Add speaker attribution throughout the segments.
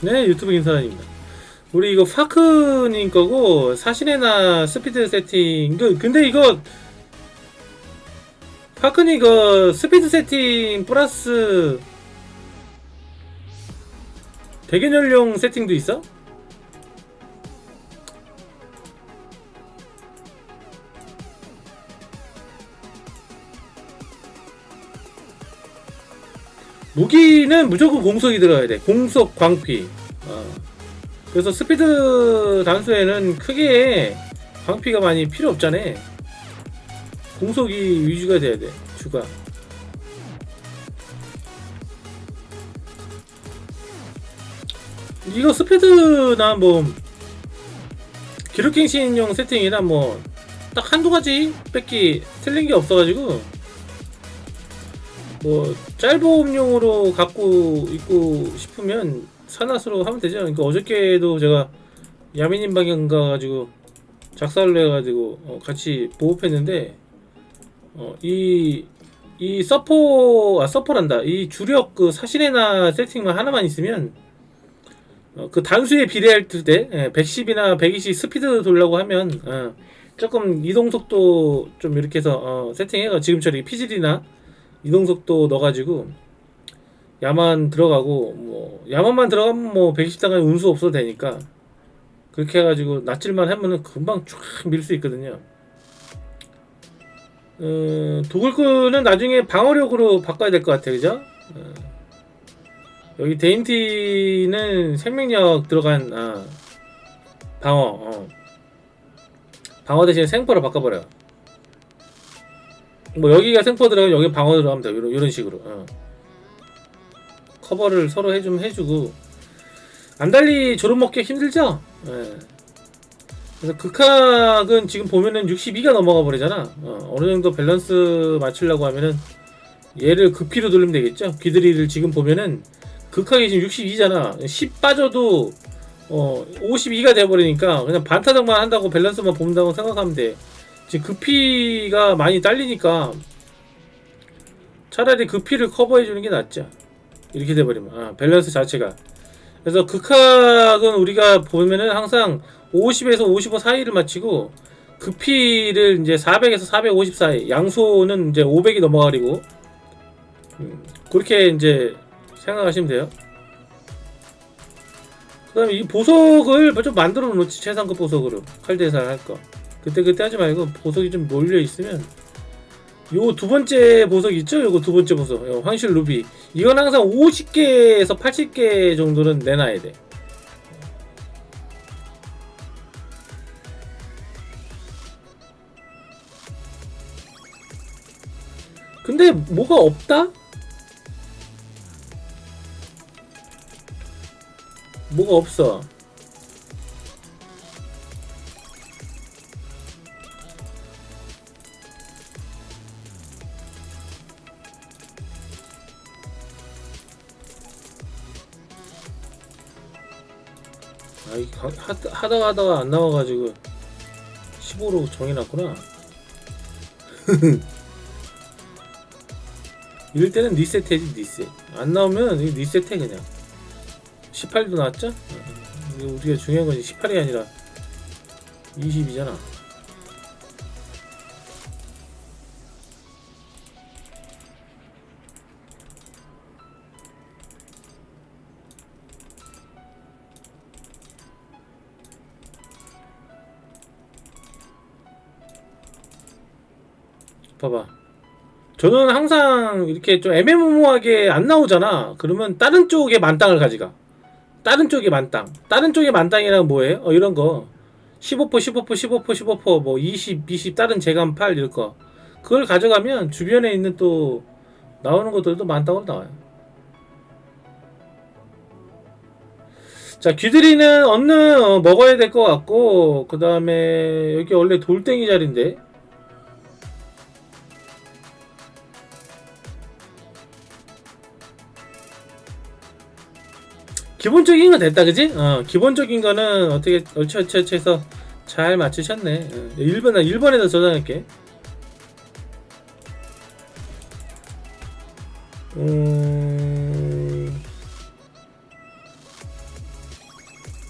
Speaker 1: 네 유튜브 김사란입니다 우리 이거 파크님 거고 사신의나 스피드 세팅 그 근데 이거 파크님 이거 스피드 세팅 플러스 대gen열용 세팅도 있어? 무기는 무조건 공속이 들어가야 돼. 공속 광피. 어. 그래서 스피드 단수에는 크게 광피가 많이 필요 없잖아. 공속이 유지가 돼야 돼. 주가. 이거 스피드나 뭐 기록갱신용 세팅이나 뭐 딱 한두 가지 뺏기 틀린 게 없어가지고 뭐 짧음용으로 갖고 있고 싶으면 산화수로 하면 되죠. 그러니까 어저께도 제가 야미님 방향 가가지고 작살을 해가지고 어, 같이 보급했는데 어, 이, 이 서포, 아, 서포란다. 이 주력 그 사신의나 세팅만 하나만 있으면 어, 그 단수에 비례할 때 예, 110이나 120 스피드 돌려고 하면 어, 조금 이동 속도 좀 이렇게 해서 어, 세팅해가 지금처럼 피질이나 이동 속도 넣어가지고 야만 들어가고 뭐 야만만 들어가면 뭐 120단까지 운수 없어도 되니까 그렇게 해가지고 낯질만 하면은 금방 쫙 밀 수 있거든요. 어, 도굴꾼은 나중에 방어력으로 바꿔야 될 것 같아, 그죠? 어, 여기 데인티는 생명력 들어간 아, 방어, 어. 방어 대신 생포로 바꿔버려. 뭐 여기가 생포 들어가면 여기 방어 들어가면 돼. 이런 이런 식으로. 어. 커버를 서로 해주면 해주고 안달리 졸업 먹기 힘들죠? 예. 그래서 극학은 지금 보면은 62가 넘어가 버리잖아. 어, 어느 정도 밸런스 맞추려고 하면은 얘를 급히로 돌리면 되겠죠. 귀들이를 지금 보면은 극학이 지금 62잖아. 10 빠져도 어 52가 돼버리니까 그냥 반타작만 한다고 밸런스만 본다고 생각하면 돼. 지금 급피가 많이 딸리니까 차라리 급피를 커버해 주는 게 낫죠. 이렇게 돼버리면 아, 밸런스 자체가. 그래서 극학은 우리가 보면은 항상 50에서 55 사이를 맞추고 급피를 이제 400에서 450 사이, 양소는 이제 500이 넘어가리고 음, 그렇게 이제 생각하시면 돼요. 그 다음에 이 보석을 좀 만들어 놓지 최상급 보석으로 칼대살 할 거. 그때 그때 하지 말고 보석이 좀 몰려 있으면 요 두 번째 보석 있죠? 요거 두 번째 보석 요 황실 루비 이건 항상 50개에서 80개 정도는 내놔야 돼. 근데 뭐가 없다? 뭐가 없어. 아이 하, 하- 하다가 하다가 안 나와가지고 15로 정해놨구나. 이럴 때는 리셋해지 리셋. 안 나오면 이 리셋해 그냥. 18도 나왔죠? 우리가 중요한 건 18이 아니라 20이잖아. 저는 항상 이렇게 좀 애매모호하게 안 나오잖아. 그러면 다른 쪽에 만땅을 가져가. 다른 쪽에 만땅. 다른 쪽에 만땅이랑 뭐예요? 어, 이런 거. 15%, 15%, 15%, 15%, 뭐 20, 20, 다른 재간 8 이럴 거. 그걸 가져가면 주변에 있는 또 나오는 것들도 만땅으로 나와요. 자, 귀들이는 얻는 어, 먹어야 될 것 같고, 그 다음에 여기 원래 돌덩이 자리인데, 기본적인 건 됐다, 그지? 어, 기본적인 거는 어떻게 얼추 얼추해서 잘 맞추셨네. 어, 1번, 1번에다 저장할게. 음...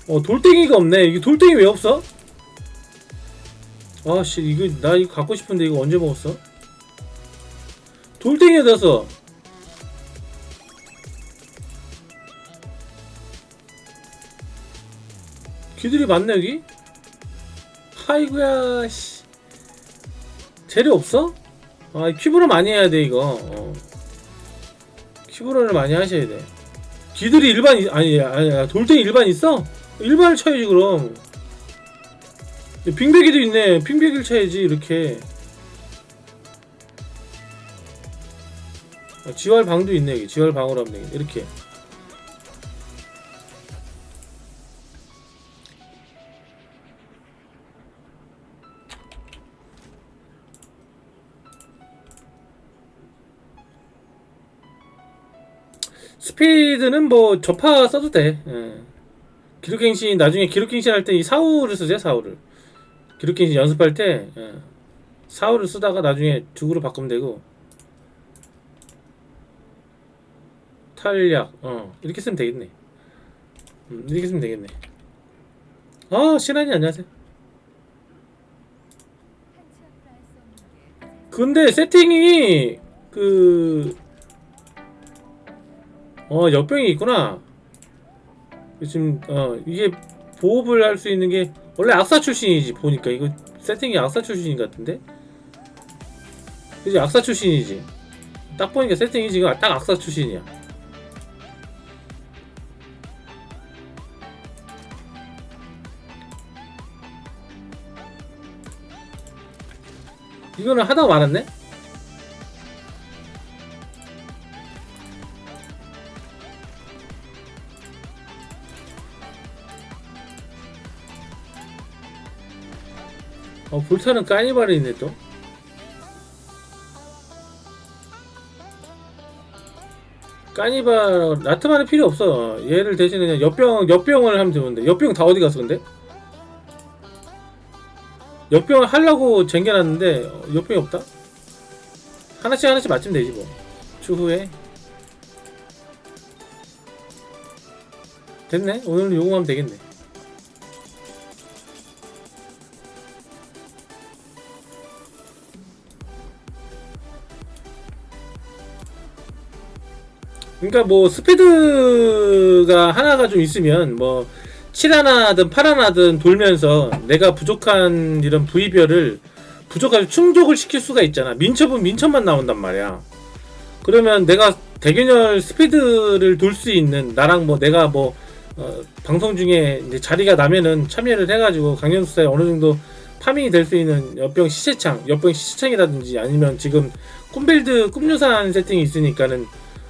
Speaker 1: 어 돌덩이가 없네 이게 돌덩이 왜 없어? 아씨 이거 나 이거 갖고 싶은데 이거 언제 먹었어? 돌덩이 어디서 귀들이 많네 여기? 아이고야 씨. 재료 없어? 아 큐브로 많이 해야 돼 이거. 어. 큐브로를 많이 하셔야 돼. 귀들이 일반 이- 아니 아니 돌덩이 일반 있어? 일반을 쳐야지 그럼. 빙배기도 있네. 빙배기를 쳐야지 이렇게. 아, 지활 방도 있네 여기. 지활 방으로 하면 되겠네. 이렇게 스피드는 뭐 저파 써도 돼. 예. 기록갱신 나중에 기록갱신 할 때 이 사우를 쓰세요 사우를. 기록갱신 연습할 때 예. 사우를 쓰다가 나중에 죽으로 바꾸면 되고 탄약 어 이렇게 쓰면 되겠네. 음, 이렇게 쓰면 되겠네. 아 신한이 안녕하세요. 근데 세팅이 그 어, 역병이 있구나. 지금 어 이게 보호를 할 수 있는 게 원래 악사 출신이지 보니까 이거 세팅이 악사 출신인 것 같은데. 그지 악사 출신이지. 딱 보니까 세팅이 지금 딱 악사 출신이야. 이거는 하다 말았네? 어, 불타는 까니발이 있네 또. 까니발 라트만은 필요 없어. 얘를 대신에 그냥 엿병 엿병을 하면 되는데 엿병 다 어디 갔어 근데? 엿병을 하려고 쟁겨놨는데 어, 엿병이 없다. 하나씩 하나씩 맞추면 되지 뭐. 추후에 됐네. 오늘 요금하면 되겠네. 그러니까 뭐 스피드가 하나가 좀 있으면 뭐 7하나든 8하나든 돌면서 내가 부족한 이런 부위별을 부족하게 충족을 시킬 수가 있잖아. 민첩은 민첩만 나온단 말이야. 그러면 내가 대균열 스피드를 돌 수 있는 나랑 뭐 내가 뭐 어, 방송 중에 자리가 나면은 참여를 해가지고 강연수사에 어느 정도 파밍이 될 수 있는 옆병 시체창, 옆병 시체창이라든지 아니면 지금 꿈빌드 꿈유산 세팅이 있으니까는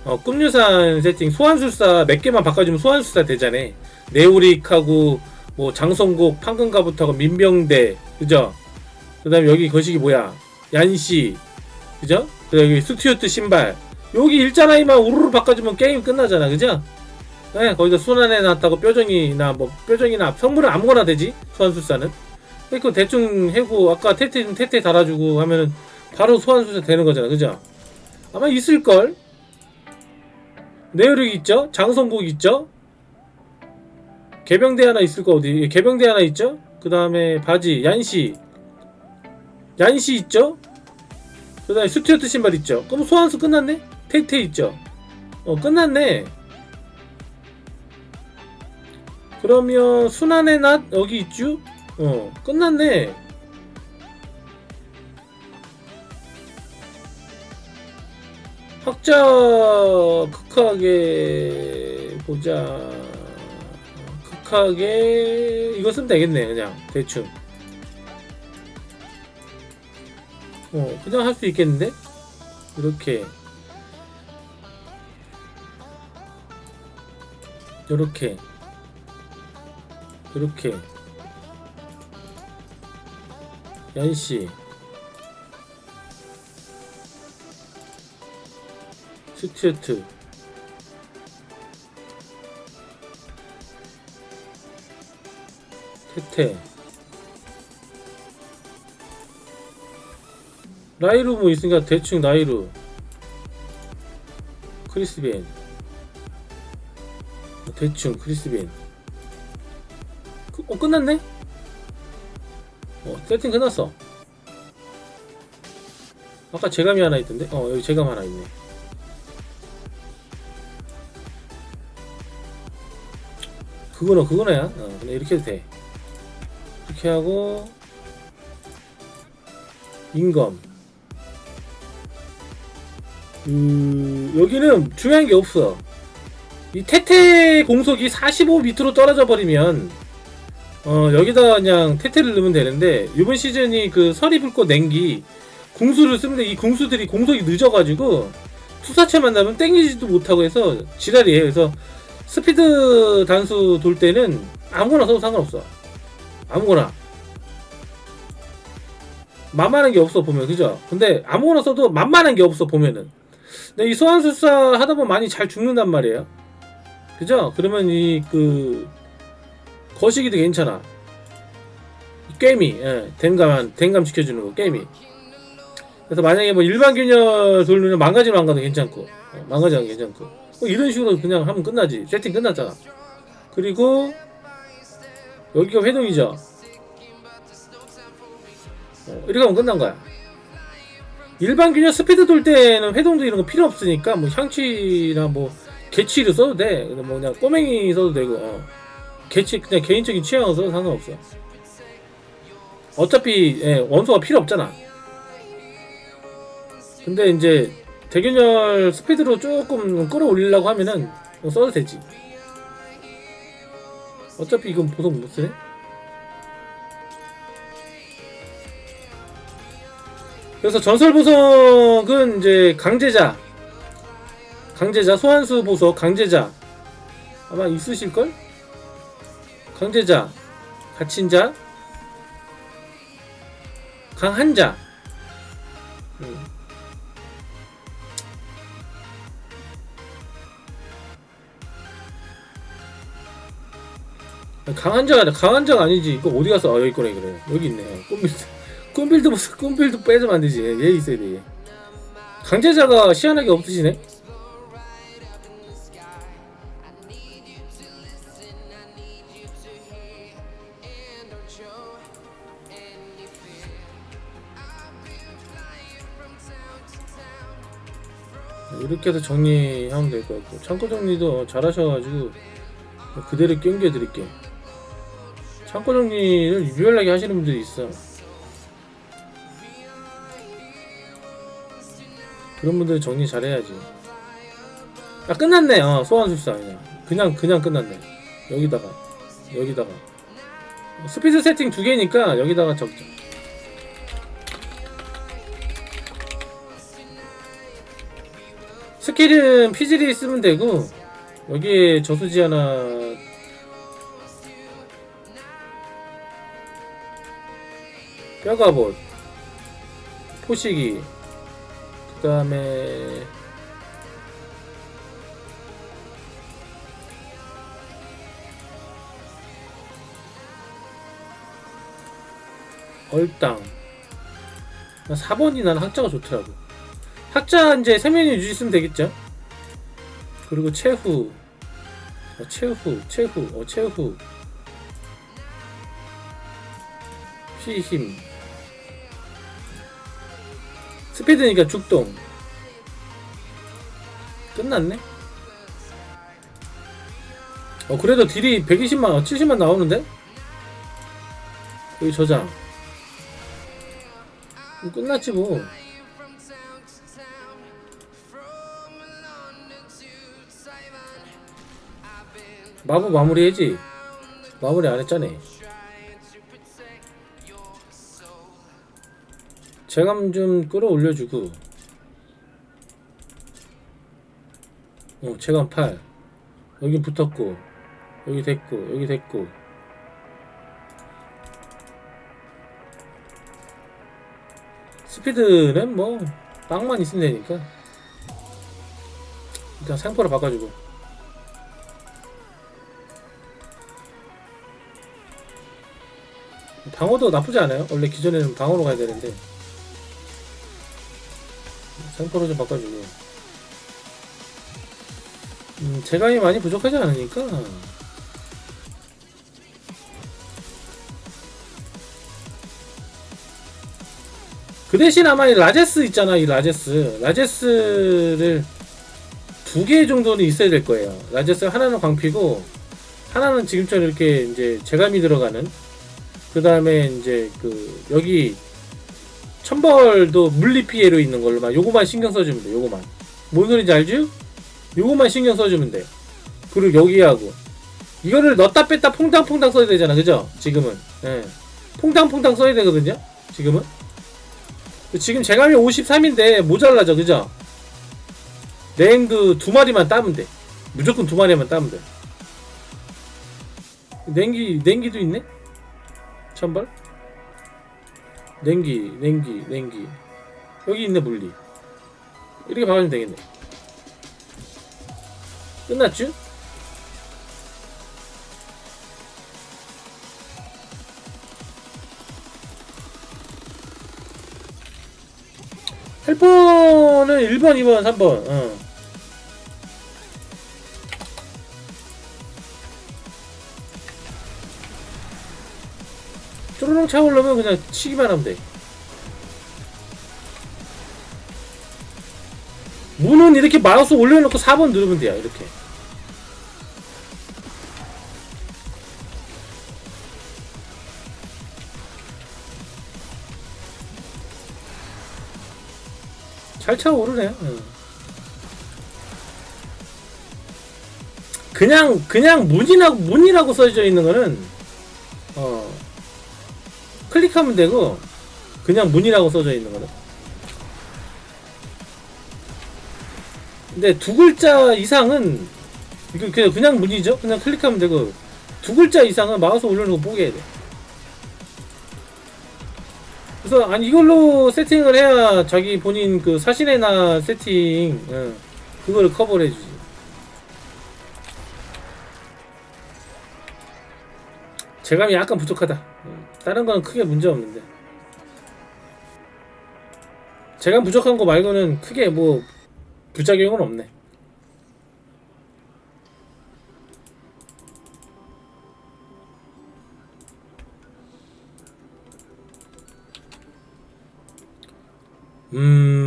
Speaker 1: 어, 꿈유산 세팅 소환술사 몇 개만 바꿔주면 소환술사 되잖아. 네오릭하고 뭐 장성국, 판금가부터가 민병대, 그죠? 그 다음에 여기 거시기 뭐야? 얀시, 그죠? 그 다음 여기 스튜어트 신발. 여기 일자라인만 우르르 바꿔주면 게임 끝나잖아, 그죠? 네, 거기다 순환해 놨다고 뼈정이나 뭐 뼈정이나 성물은 아무거나 되지 소환술사는. 그러니까 대충 해고 아까 테테 테테 달아주고 하면은 바로 소환술사 되는 거잖아, 그죠? 아마 있을 걸. 네오릭 있죠? 장성국 있죠? 개병대 하나 있을 거 어디? 개병대 하나 있죠? 그 다음에 바지 얀시 얀시 있죠? 그 다음에 스튜어트 신발 있죠? 그럼 소환수 끝났네? 테이테 있죠? 어 끝났네 그러면 순환의 낫 여기 있죠? 어 끝났네 학자 극하게 보자. 극하게 이거 쓰면 되겠네 그냥. 대충. 어 그냥 할 수 있겠는데? 이렇게. 요렇게. 요렇게. 연씨 스튜어트. 태태 라이루 뭐 있으니까 대충 라이루. 크리스벤 대충 크리스벤 어 끝났네? 어 세팅 끝났어. 아까 재감이 하나 있던데? 어 여기 재감 하나 있네 그거는 그거네야 어 근데 이렇게 해도 돼. 이렇게 하고 인검. 음, 여기는 중요한 게 없어. 이 태태 공속이 45 밑으로 떨어져 버리면 어 여기다 그냥 태태를 넣으면 되는데 이번 시즌이 그 서리 불꽃 냉기 궁수를 쓰는데 이 궁수들이 공속이 늦어가지고 투사체 만나면 땡기지도 못하고 해서 지랄이에요. 그래서 스피드 단수 돌 때는 아무거나 써도 상관없어. 아무거나. 만만한 게 없어 보면. 그죠? 근데 아무거나 써도 만만한 게 없어 보면은. 근데 이 소환술사 하다 보면 많이 잘 죽는단 말이에요. 그죠? 그러면 이 그 거시기도 괜찮아. 이 게임이 예, 댕감 댕감 시켜주는 거 게임이. 그래서 만약에 뭐 일반 균열 돌리면 망가지면 안 가도 괜찮고. 어, 망가지면 괜찮고 뭐 이런 식으로 그냥 하면 끝나지 세팅 끝났잖아. 그리고 여기가 회동이죠. 어, 이렇게 하면 끝난 거야. 일반 균열 스피드 돌 때는 회동도 이런 거 필요 없으니까 뭐 향취나 뭐 개치를 써도 돼. 뭐 그냥 꼬맹이 써도 되고. 어. 개치 그냥 개인적인 취향을 써도 상관없어. 어차피 예, 원소가 필요 없잖아. 근데 이제 대균열 스피드로 조금 끌어올리려고 하면은 뭐 써도 되지. 어차피 이건 보석 못 쓰네. 그래서 전설 보석은 이제 강제자 강제자 소환수 보석 강제자 아마 있으실 걸? 강제자 갇힌자 강한자 강한자가 아니라 강한자가 아니지. 이거 어디 갔어 아 여기 있구나 그래. 여기 있네. 꿈빌드. 꿈빌드 보석 꿈빌드 빼주면 안 되지. 얘 있어야 돼. 얘. 강제자가 시한하게 없으시네? 이렇게 해서 정리하면 될 것 같고. 창고 정리도 잘 하셔가지고 그대로 끼얹겨 드릴게 창고 정리를 유별나게 하시는 분들이 있어 그런 분들 정리 잘해야지. 아 끝났네 어 소환술사 그냥 그냥 그냥 끝났네. 여기다가 여기다가. 스피드 세팅 두 개니까 여기다가 적자. 스킬은 피질이 쓰면 되고 여기에 저수지 하나 뼈갑옷 포시기 그 다음에 얼당 4번이 나는 학자가 좋더라고. 학자 이제 세면이 유지했으면 되겠죠? 그리고 최후. 어, 최후 최후 어 최후. 피힘 스피드니까 죽동. 끝났네? 어 그래도 딜이 120만 70만 나오는데? 여기 저장. 끝났지 뭐. 마법 마무리해지. 마무리 안 했잖아 재감 좀 끌어올려주고. 어 재감 8 여기 붙었고 여기 됐고 여기 됐고. 스피드는 뭐 빵만 있으면 되니까. 일단 상포로 바꿔주고. 방어도 나쁘지 않아요. 원래 기존에는 방어로 가야 되는데 템포로 좀 바꿔주고. 음, 재간이 많이 부족하지 않으니까. 그 대신 아마 이 라제스 있잖아 이 라제스. 라제스를 두 개 정도는 있어야 될 거예요. 라제스 하나는 광피고 하나는 지금처럼 이렇게 이제 재감이 들어가는. 그 다음에 이제 그 여기 천벌도 물리 피해로 있는 걸로만 요거만 신경 써주면 돼 요거만 뭔 소리인지 알지? 요거만 신경 써주면 돼 그리고 여기하고 이거를 넣었다 뺐다 퐁당퐁당 써야 되잖아 그죠? 지금은 예. 퐁당퐁당 써야 되거든요 지금은 지금 재감이 53인데 모자라죠 그죠? 냉그 두 마리만 따면 돼 무조건 두 마리만 따면 돼 냉기 냉기도 있네? 천벌? 냉기 냉기 냉기 여기 있네 물리 이렇게 박으면 되겠네 끝났죠? 헬퍼는 1번, 2번, 3번. 어. 쪼르륵 차오르면 그냥 치기만 하면 돼. 문은 이렇게 마우스 올려놓고 4번 누르면 돼요. 이렇게. 잘 차오르네. 응. 그냥 그냥 문이라고 문이라고 써져 있는 거는 어 클릭하면 되고 그냥 문이라고 써져 있는 거는. 근데 두 글자 이상은 이거 그냥 그냥 문이죠. 그냥 클릭하면 되고 두 글자 이상은 마우스 올려놓고 보게 해야 돼. 그래서 아니 이걸로 세팅을 해야 자기 본인 그 사신의나 세팅 응, 그거를 커버를 해주지. 재감이 약간 부족하다. 응, 다른 건 크게 문제 없는데. 재감 부족한 거 말고는 크게 뭐 부작용은 없네. 음.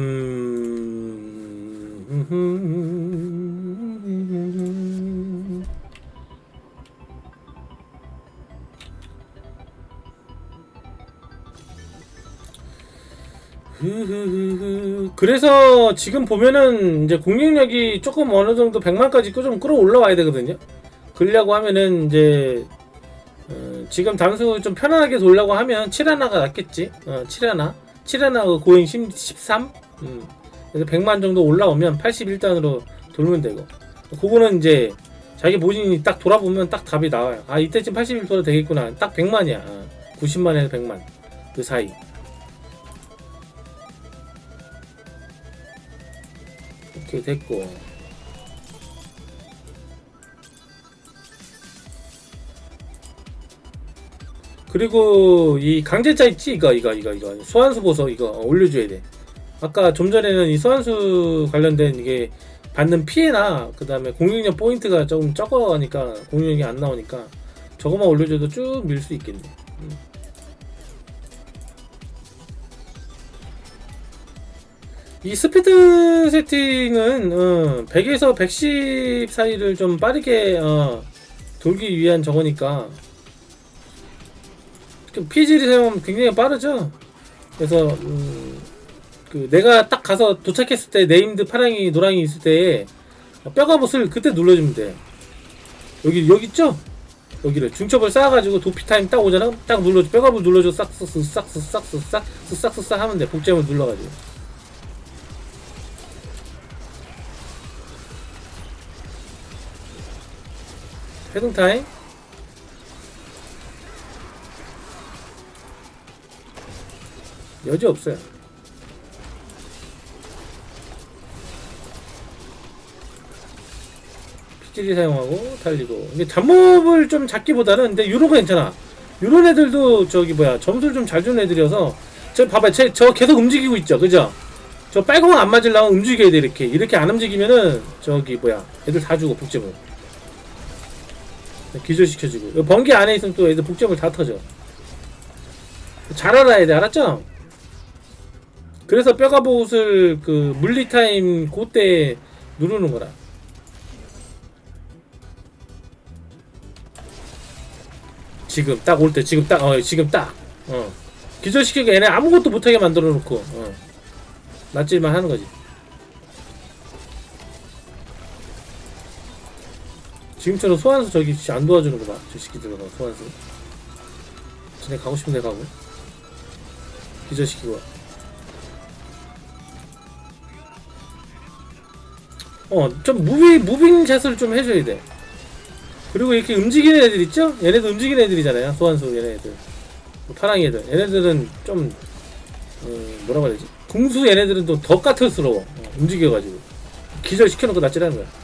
Speaker 1: 그래서 지금 보면은 이제 공격력이 조금 어느 정도 100만까지 좀 끌어올라와야 되거든요. 그러려고 하면은 이제 어, 지금 단수 좀 편안하게 돌려고 하면 7하나가 낫겠지. 어, 7하나. 7하나 고행 10, 13? 음. 그래서 100만 정도 올라오면 81단으로 돌면 되고. 그거는 이제 자기 본인이 딱 돌아보면 딱 답이 나와요. 아, 이때쯤 81 돌아 되겠구나. 딱 100만이야. 어, 90만에서 100만. 그 사이. 오케이, 됐고. 그리고 이 강제자 있지 이거 이거 이거 이거 소환수 보석 이거 어, 올려줘야 돼. 아까 좀 전에는 이 소환수 관련된 이게 받는 피해나 그 다음에 공격력 포인트가 조금 적어가니까 공격력이 안 나오니까 저거만 올려줘도 쭉 밀 수 있겠네. 이 스피드 세팅은 어, 100에서 110 사이를 좀 빠르게 어, 돌기 위한 저거니까 그 피질이 사용하면 굉장히 빠르죠. 그래서 음, 그 내가 딱 가서 도착했을 때 네임드 파랑이 노랑이 있을 때 뼈가봇을 그때 눌러주면 돼. 여기 여기 있죠? 여기를 중첩을 쌓아가지고 도피 타임 딱 오잖아. 딱 눌러줘. 뼈가봇 눌러줘. 싹스스 싹스 싹스 싹스 싹스 싹 하면 돼. 복제물 눌러가지고. 해동 타임. 여지 없어요. 피질이 사용하고 달리고 이게 잡몹을 좀 잡기보다는 근데 거 괜찮아. 요런 애들도 저기 뭐야 점수를 좀 잘 주는 애들이어서 저 봐봐 쟤, 저 계속 움직이고 있죠 그죠? 저 빨간 거안 맞으려면 움직여야 돼 이렇게 이렇게 안 움직이면은 저기 뭐야 애들 다 죽어 복제물 기절시켜주고 번개 안에 있으면 또 애들 복제물 다 터져 잘 알아야 돼 알았죠? 그래서 뼈가 보옷을 그 물리 타임 그때 누르는 거라. 지금 딱 올 때 지금 딱 어 지금 딱 어. 기절시키고 얘네 아무것도 못하게 만들어 놓고 어. 낫질만 하는 거지. 지금처럼 소환수 저기 안 도와주는 거 봐. 저 새끼들 봐 소환수. 쟤네 가고 싶은 데 가고. 기절시키고. 어, 좀 무비 무빙 샷을 좀 해줘야 돼. 그리고 이렇게 움직이는 애들 있죠? 얘네도 움직이는 애들이잖아요. 소환수 얘네들. 뭐 파랑이 애들. 얘네들은 좀 어, 뭐라고 해야 되지? 궁수 얘네들은 또 더 까탈스러워. 어, 움직여가지고 기절 시켜놓고 낫지라는 거야.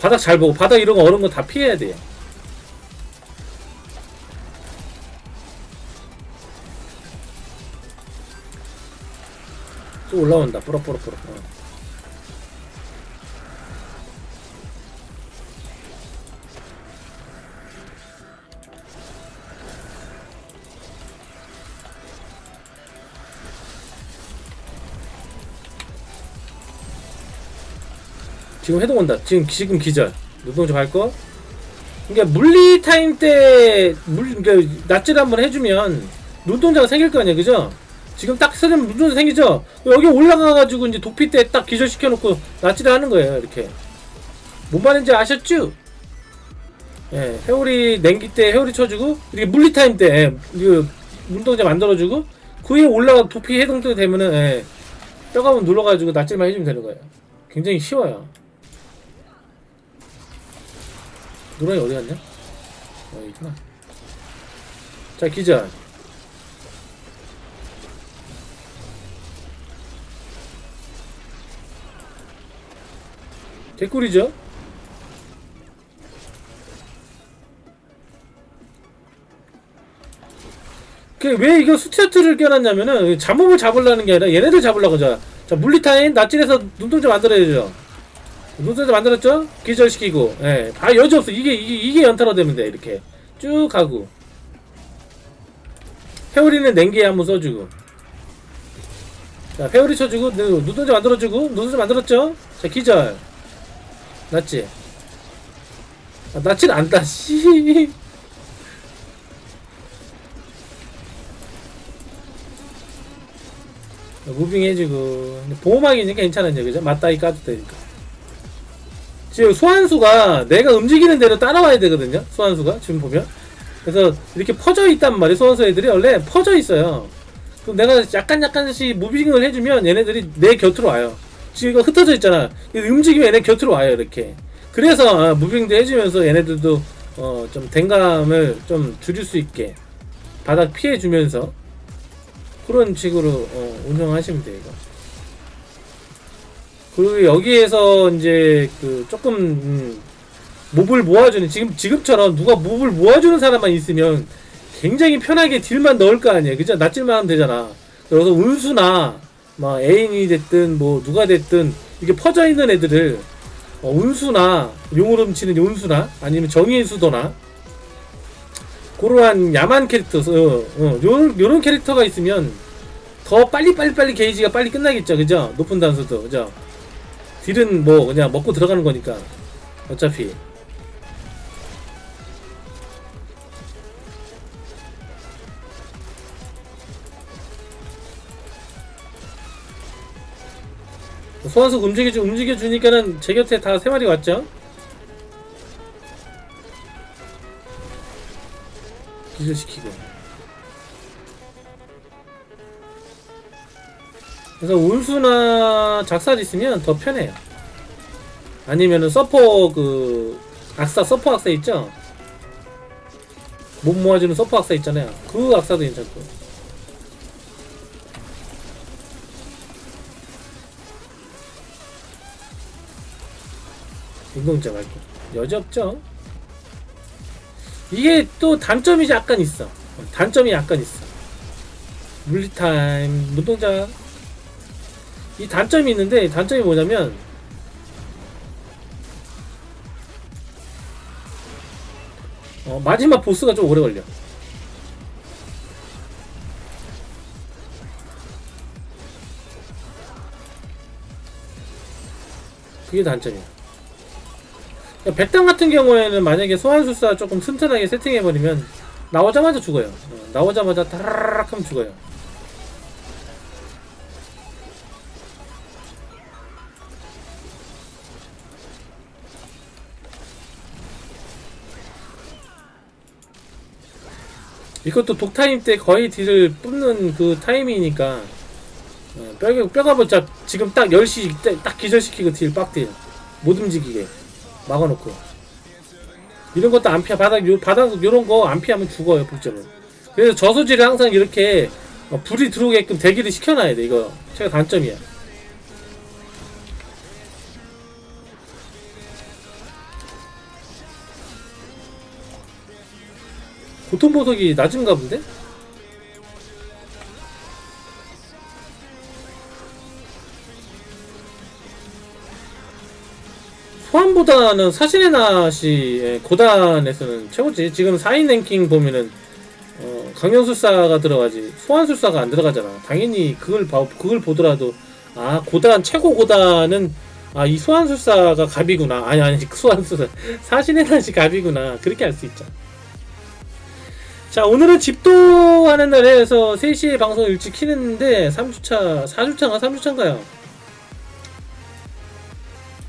Speaker 1: 바닥 잘 보고 바닥 이런 거 얼은 거 다 피해야 돼요. 또 올라온다. 뿌럭뿌럭뿌럭. 어. 지금 해동 온다. 지금 지금 기절. 노동조 갈 거. 그러니까 물리 타임 때 물 그러니까 낫질 한번 해주면 눈동자가 생길 거 아니야, 그죠? 지금 딱 쓰면 눈동자 생기죠? 여기 올라가가지고 이제 도피 때 딱 기절시켜놓고 낫질을 하는 거예요, 이렇게. 뭔 말인지 아셨죠? 예, 회오리 냉기 때 회오리 쳐주고 이렇게 물리 타임 때 예, 이거 눈동자 만들어주고 그 위에 올라가 도피 해동 때 되면은 예, 뼈가문 눌러가지고 낫질만 해주면 되는 거예요. 굉장히 쉬워요. 노랑이 어디 갔냐? 어, 여기구나. 자, 기절. 개꿀이죠? 그왜 이거 스튜어트를 껴놨냐면은 잠몹을 잡으려는 게 아니라 얘네들 잡으려고 자, 자 물리타임 낫질해서 눈동자 만들어야죠. 눈동자 만들었죠? 기절시키고, 예, 다 여지 없어. 이게 이게, 이게 연타로 되면 돼 이렇게 쭉 가고. 회오리는 냉기에 한번 써주고. 자, 회오리 쳐주고, 눈- 눈동자 만들어주고, 눈동자 만들었죠? 자, 기절. 낫지? 아, 낫지는 않다, 씨. 무빙 해주고. 보호막이니까 괜찮았냐, 그죠? 맞다이 까도 되니까. 지금 소환수가 내가 움직이는 대로 따라와야 되거든요. 소환수가 지금 보면. 그래서 이렇게 퍼져 있단 말이에요. 소환수 애들이 원래 퍼져 있어요. 그럼 내가 약간 약간씩 무빙을 해주면 얘네들이 내 곁으로 와요. 지금 이거 흩어져 있잖아. 움직이면 얘네 곁으로 와요. 이렇게. 그래서 아, 무빙도 해주면서 얘네들도 어, 좀 댕감을 좀 줄일 수 있게 바닥 피해주면서 그런 식으로 어, 운영하시면 돼요. 이거. 그리고 여기에서 이제 그 조금 음, 몹을 모아주는 지금 지금처럼 누가 몹을 모아주는 사람만 있으면 굉장히 편하게 딜만 넣을 거 아니에요. 그죠? 낫질만 하면 되잖아. 그래서 운수나 뭐 애인이 됐든 뭐 누가 됐든 이게 퍼져 있는 애들을 어, 운수나 용을 훔치는 운수나 아니면 정의의 수도나 그러한 야만 캐릭터 어, 어, 요런, 요런 캐릭터가 있으면 더 빨리 빨리 빨리 게이지가 빨리 끝나겠죠. 그죠? 높은 단수도. 그죠 딜은 뭐 그냥 먹고 들어가는 거니까. 어차피. 소환수 움직여주 움직여주니까는 제 곁에 다 세 마리 왔죠? 기절시키고 그래서 운수나 작살 있으면 더 편해요. 아니면은 서퍼 그 악사 서퍼 악사 있죠? 못 모아주는 서퍼 악사 있잖아요. 그 악사도 괜찮고. 운동자 말고 여지 없죠? 이게 또 단점이 약간 있어. 단점이 약간 있어. 물리타임, 눈동자 이 단점이 있는데 단점이 뭐냐면 어, 마지막 보스가 좀 오래 걸려. 그게 단점이야. 그러니까 백당 같은 경우에는 만약에 소환술사 조금 튼튼하게 세팅해버리면 나오자마자 죽어요. 어, 나오자마자 타라락 하면 죽어요. 이것도 독타임 때 거의 딜을 뿜는 그 타이밍이니까 어, 뼈가 뼈가 보자 지금 딱 10시 때 딱 기절시키고 딜 빡딜 못 움직이게 막아놓고. 이런 것도 안 피하 바닥 요 바닥 요런 거 안 피하면 죽어요 복잡은 그래서 저소질을 항상 이렇게 어, 불이 들어오게끔 대기를 시켜놔야 돼 이거. 제가 단점이야 고통 보석이 낮은가 본데? 소환보다는 사신의 낫이 예, 고단에서는 최고지. 지금 4인 랭킹 보면은 어, 강연술사가 들어가지 소환술사가 안 들어가잖아. 당연히 그걸 봐, 그걸 보더라도 아 고단 최고 고단은 아 이 소환술사가 갑이구나. 아니 아니 소환술사 사신의 낫이 갑이구나. 그렇게 알 수 있죠. 자 오늘은 집도 하는 날에 서 3시에 방송 일찍 키는데 3주차 4주차인가 3주차인가요?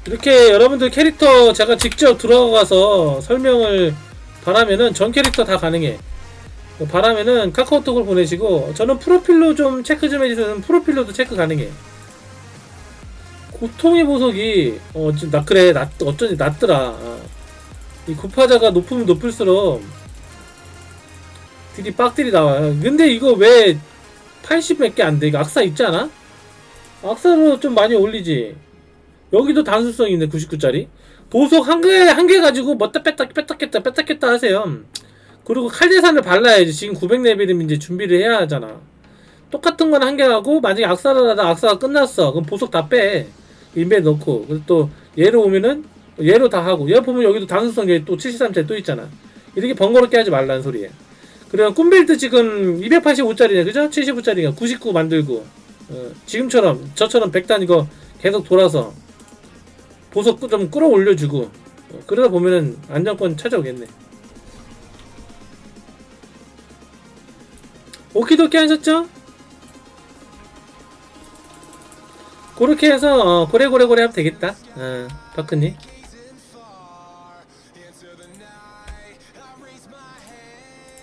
Speaker 1: 이렇게 여러분들 캐릭터 제가 직접 들어가서 설명을 바라면은 전 캐릭터 다 가능해. 바라면은 카카오톡을 보내시고 저는 프로필로 좀 체크 좀 해주세요. 프로필로도 체크 가능해. 고통의 보석이 어 지금 나 그래 나 어쩐지 낮더라. 아. 이 고파자가 높으면 높을수록 딜이 빡딜이 나와요. 근데 이거 왜 80몇 개 안 돼? 이거 악사 있지 않아? 악사로 좀 많이 올리지. 여기도 단순성 있네 99짜리. 보석 한 개 한 개 가지고 뭐다 뺐다 뺐다 깼다 뺐다 깼다 하세요. 그리고 칼대산을 발라야지. 지금 900레벨이면 이제 준비를 해야 하잖아. 똑같은 건 한 개 하고 만약에 악사를 하다 악사가 끝났어. 그럼 보석 다 빼. 인베 넣고. 그리고 또 얘로 오면은 얘로 다 하고. 얘 보면 여기도 여기 또 73짜리 또 있잖아. 이렇게 번거롭게 하지 말라는 소리에 그래요 꿈벨트 지금 285짜리네 그죠? 75짜리가 99 만들고 어, 지금처럼 저처럼 100단 이거 계속 돌아서 보석 좀 끌어올려주고 어, 그러다 보면은 안정권 찾아오겠네. 오키도키 하셨죠? 그렇게 해서 어, 고래고래고래 하면 되겠다. 어, 바크님.